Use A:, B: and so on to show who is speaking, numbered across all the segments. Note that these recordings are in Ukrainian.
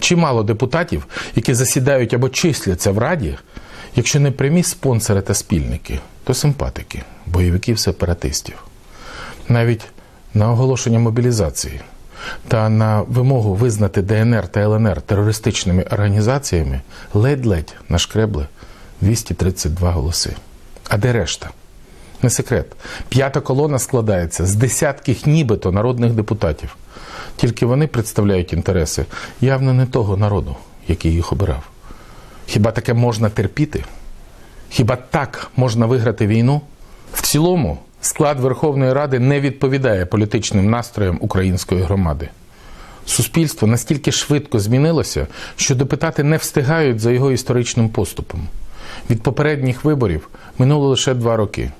A: Чимало депутатів, які засідають або числяться в Раді, якщо не прямі спонсори та спільники, то симпатики, бойовиків сепаратистів. Навіть на оголошення мобілізації та на вимогу визнати ДНР та ЛНР терористичними організаціями ледь-ледь нашкребли 232 голоси. А де решта? Не секрет. П'ята колона складається з десятків нібито народних депутатів. Тільки вони представляють інтереси явно не того народу, який їх обирав. Хіба таке можна терпіти? Хіба так можна виграти війну? В цілому склад Верховної Ради не відповідає політичним настроям української громади. Суспільство настільки швидко змінилося, що депутати не встигають за його історичним поступом. Від попередніх виборів минуло лише два роки.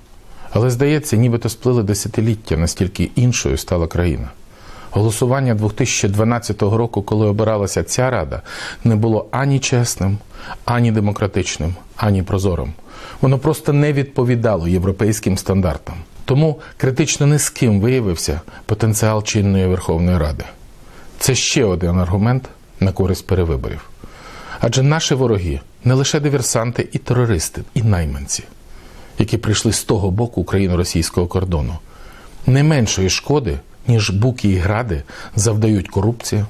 A: Але здається, нібито сплили десятиліття, настільки іншою стала країна. Голосування 2012 року, коли обиралася ця рада, не було ані чесним, ані демократичним, ані прозорим. Воно просто не відповідало європейським стандартам. Тому критично низьким виявився потенціал чинної Верховної Ради. Це ще один аргумент на користь перевиборів. Адже наші вороги не лише диверсанти і терористи, і найманці, які прийшли з того боку україно-російського кордону. Не меншої шкоди, ніж буки і гради, завдають корупція,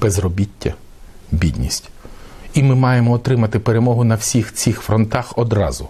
A: безробіття, бідність. І ми маємо отримати перемогу на всіх цих фронтах одразу.